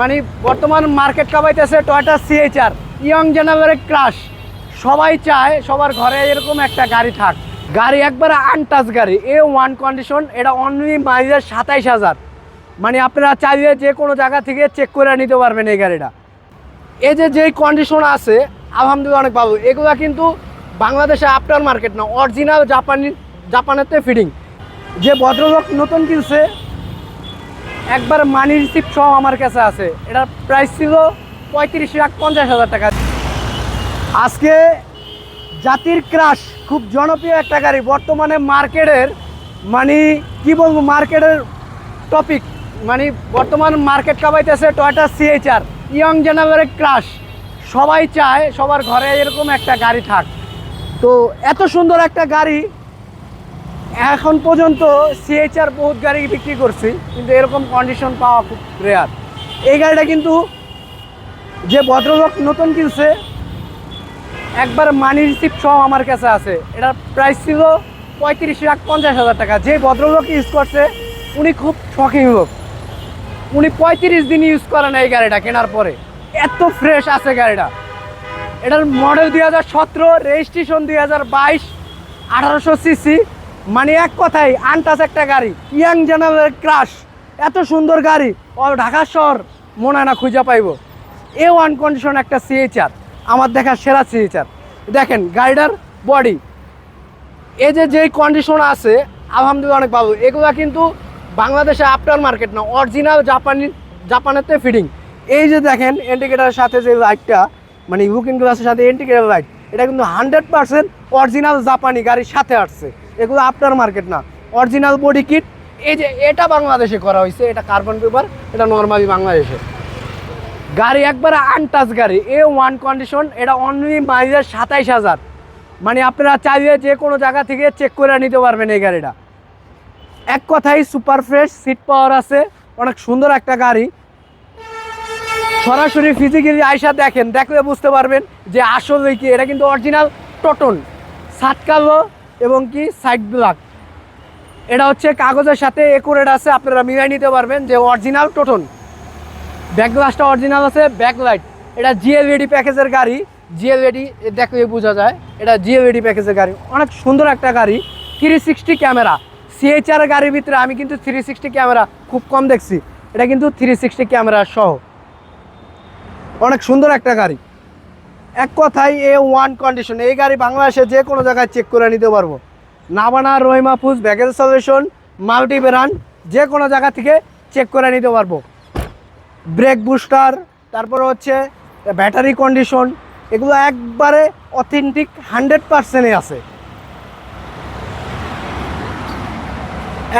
মানে বর্তমান মার্কেট কামাইতেছে টয়টা সিএইচআর ইয়ং জেনারেলের ক্রাশ সবাই চায় সবার ঘরে এরকম একটা গাড়ি থাক। গাড়ি একবারে আনটাচ গাড়ি এ ওয়ান কন্ডিশন এটা অনলি মাইলেজ সাতাইশ হাজার। মানে আপনারা চাইলে যে কোনো জায়গা থেকে চেক করে নিতে পারবেন এই গাড়িটা। এই যে যেই কন্ডিশন আছে, আলহামদুলিল্লাহ অনেক ভালো। এগুলা কিন্তু বাংলাদেশে আফটার মার্কেট না অরিজিনাল জাপানি জাপানেতে ফিডিং যে ভদ্রলোক নতুন কিনছে একবার মানি রিসিপ্ট সহ আমার কাছে আছে। এটার প্রাইস ছিল পঁয়ত্রিশ লাখ পঞ্চাশ হাজার টাকা। আজকে জাতির ক্রাশ খুব জনপ্রিয় একটা গাড়ি। বর্তমানে মার্কেটের মানে কি বলব মার্কেটের টপিক মানে বর্তমান মার্কেট কামাইতেছে টয়টা সিএইচআর ইয়ং জেনারেলের ক্রাশ সবাই চায় সবার ঘরে এরকম একটা গাড়ি থাক। তো এত সুন্দর একটা গাড়ি এখন পর্যন্ত সিএইচআর বহুত গাড়ি বিক্রি করছি, কিন্তু এরকম কন্ডিশন পাওয়া খুব রেয়ার এই গাড়িটা কিন্তু যে ভদ্রলোক নতুন কিনছে, একবার মানি রিসিপ্ট সহ আমার কাছে আছে। এটার প্রাইস ছিল পঁয়ত্রিশ লাখ পঞ্চাশ হাজার টাকা। যে ভদ্রলোক ইউজ করছে, উনি খুব শখিং লোক। উনি পঁয়ত্রিশ দিন ইউজ করেন এই গাড়িটা কেনার পরে। এত ফ্রেশ আছে গাড়িটা। এটার মডেল দুই হাজার সতেরো রেজিস্ট্রেশন দুই হাজার বাইশ, আঠারোশো সিসি মানে এক কথাই আনটাস একটা গাড়ি, ইয়াং জেনারেল ক্রাশ এত সুন্দর গাড়ি, ও ঢাকা শহর, মনে হয় না খুঁজে পাইব। এ ওয়ান কন্ডিশন একটা সিএইচআর আমার দেখা সেরা সিএইচআর দেখেন, গাড়িটার বডি এই যে যেই কন্ডিশন আছে, আলহামদুলিল্লাহ অনেক ভালো। এগুলা কিন্তু বাংলাদেশে আফটার মার্কেট না অরিজিনাল জাপানি জাপানেতে ফিটিং এই যে দেখেন ইন্ডিকেটারের সাথে যে লাইটটা মানে লুকিং গ্লাসের সাথে ইন্ডিকেটার লাইট এটা কিন্তু হান্ড্রেড পার্সেন্ট অরিজিনাল জাপানি গাড়ির সাথে আসছে। এগুলো আফটার মার্কেট না। অরিজিনাল বডি কিট এই যে এটা বাংলাদেশে করা হয়েছে, এটা কার্বন পেপার এটা নর্মালি বাংলাদেশে। গাড়ি একবারে আনটাচ গাড়ি, এ ওয়ান কন্ডিশন এটা অনলি মাইলেজ সাতাইশ হাজার। মানে আপনারা চাইলে যে কোনো জায়গা থেকে চেক করে নিতে পারবেন এই গাড়িটা। এক কথাই সুপার ফ্রেশ সিট পাওয়ার আছে, অনেক সুন্দর একটা গাড়ি। সরাসরি ফিজিক্যালি আয়সা দেখেন, দেখলে বুঝতে পারবেন যে আসলে কি, এটা কিন্তু অরিজিনাল টটন সাত কালো এবং কি সাইড ব্ল্যাক এটা হচ্ছে কাগজের সাথে একুরেট আছে, আপনারা মিলাই নিতে পারবেন যে অরিজিনাল টোটন ব্যাক গ্লাসটা অরিজিনাল আছে ব্যাক লাইট এটা জিএলইডি প্যাকেজের গাড়ি। জিএলইডি দেখলে বোঝা যায়, এটা জিএলইডি প্যাকেজের গাড়ি। অনেক সুন্দর একটা গাড়ি থ্রি সিক্সটি ক্যামেরা সিএইচআর গাড়ির ভিতরে আমি কিন্তু থ্রি সিক্সটি ক্যামেরা খুব কম দেখছি। এটা কিন্তু থ্রি সিক্সটি ক্যামেরা সহ। অনেক সুন্দর একটা গাড়ি। এক কথায় এ ওয়ান কন্ডিশন এই গাড়ি বাংলাদেশে যে কোনো জায়গায় চেক করে নিতে পারব। নাবানা রহিমাফুজ ব্যাগেজ সলিউশন মাল্টি ব্র্যান্ড যে কোনো জায়গা থেকে চেক করে নিতে পারব। ব্রেক বুস্টার তারপরে হচ্ছে ব্যাটারি কন্ডিশন এগুলো একবারে অথেন্টিক হান্ড্রেড পার্সেন্টে আছে।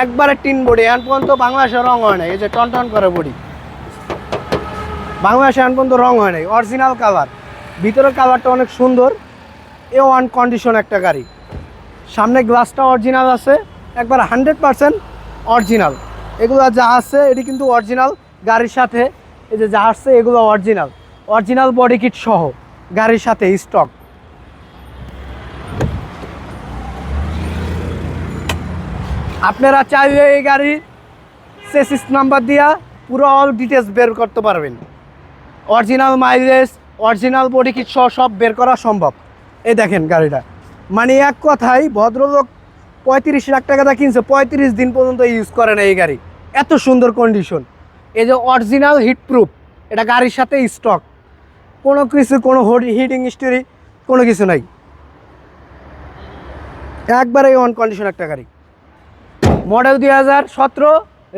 একবারে টিন বডি এখন পর্যন্ত বাংলাদেশে রং হয় না এই যে টন টন করে বডি বাংলাদেশে এখন পর্যন্ত রং হয় নাই অরিজিনাল কালার ভিতরের কালারটা অনেক সুন্দর। এ ওয়ান কন্ডিশন একটা গাড়ি। সামনে গ্লাসটা অরিজিনাল আছে, একবার হান্ড্রেড পার্সেন্ট অরিজিনাল এগুলো যা আছে, এটি কিন্তু অরিজিনাল গাড়ির সাথে। এই যে যা আসছে, এগুলো অরিজিনাল অরিজিনাল বডি কিট সহ গাড়ির সাথে স্টক আপনারা চাইলে এই গাড়ির সেসিস নাম্বার দিয়া পুরো অল ডিটেলস বের করতে পারবেন। Original mileage original body kit সহ সব বের করা সম্ভব। এই দেখেন গাড়িটা। মানে এক কথাই ভদ্রলোক পঁয়ত্রিশ লাখ টাকা দা কিনছে, পঁয়ত্রিশ দিন পর্যন্ত ইউজ করে না এই গাড়ি। এত সুন্দর কন্ডিশন এই যে অরিজিনাল হিট প্রুফ এটা গাড়ির সাথে স্টক কোনো কিছু, কোনো হিটিং হিস্টোরি কোনো কিছু নাই। একবারে অন কন্ডিশন একটা গাড়ি। মডেল দুই হাজার সতেরো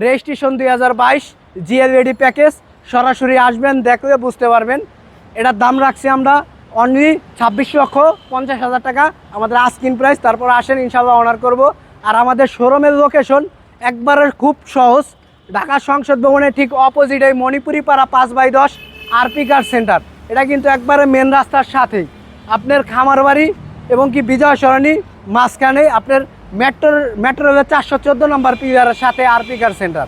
রেজিস্ট্রেশন দুই হাজার বাইশ জিএলএডি প্যাকেজ সরাসরি আসবেন, দেখলে বুঝতে পারবেন। এটার দাম রাখছি আমরা অনলি ছাব্বিশ লক্ষ পঞ্চাশ হাজার টাকা। আমাদের আস্কিন প্রাইস তারপর আসেন ইনশাল্লাহ অনার করব। আর আমাদের শোরুমের লোকেশন একবারের খুব সহজ। ঢাকা সংসদ ভবনের ঠিক অপোজিট অপোজিটে মণিপুরি পাড়া পাঁচ বাই দশ আরপি কার সেন্টার এটা কিন্তু একবারে মেন রাস্তার সাথেই। আপনার খামার বাড়ি এবং কি বিজয় সরণি মাঝখানে আপনার মেট্রোর মেট্রো রেলের চারশো চোদ্দ নম্বর পিলারের সাথে আরপি কার সেন্টার